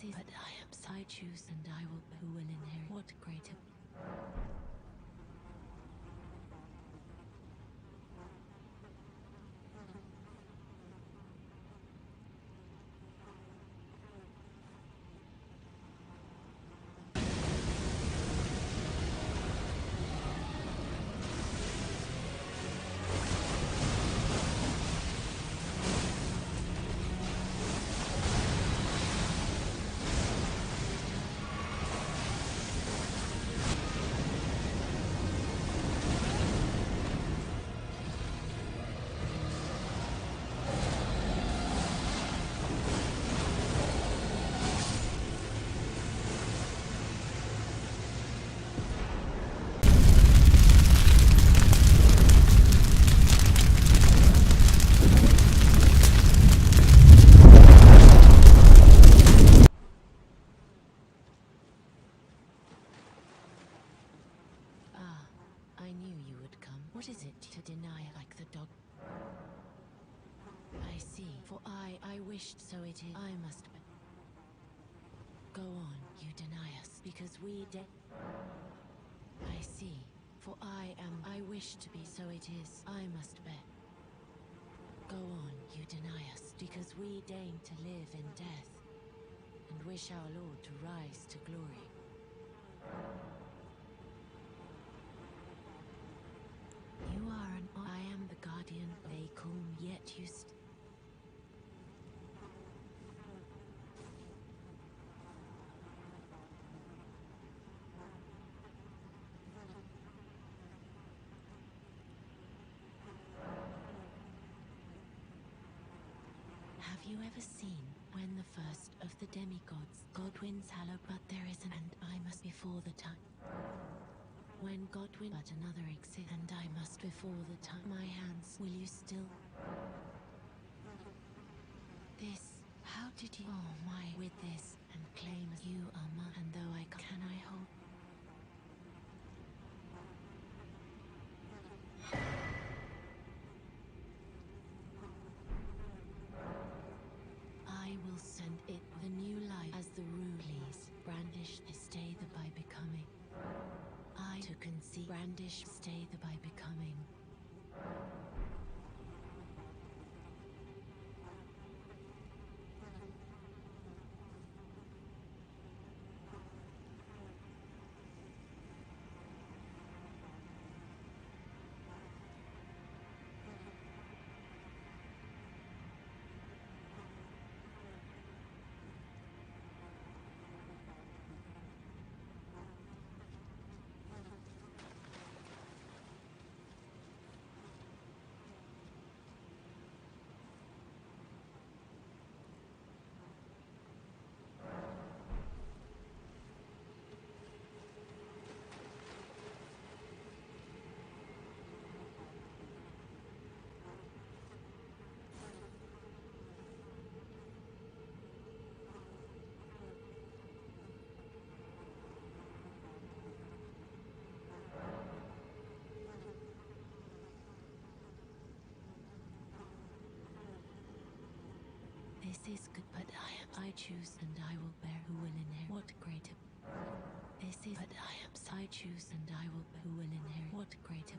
Is but I am I choose and I will who will inherit what greater wished so it is. I must. be- Go on, you deny us because we de. I see. For I am. I wish to be so it is. I must bear. Go on, you deny us because we deign to live in death and wish our Lord to rise to glory. You are an. I am the guardian. They call me, yet you. St- Have you ever seen when the first of the demigods, Godwin's hallow, but there is an and I must before the time. When Godwin but another exists, and I must before the time. My hands, will you still? This, how did you? Oh my, with this and claim you are mine, and though I ca- can I hold? Conceive brandish stay the by becoming. This is good, but I am. I choose, and I will bear. Who will inherit? What greater? This is. But I am. I choose, and I will. Bear who will inherit? What greater?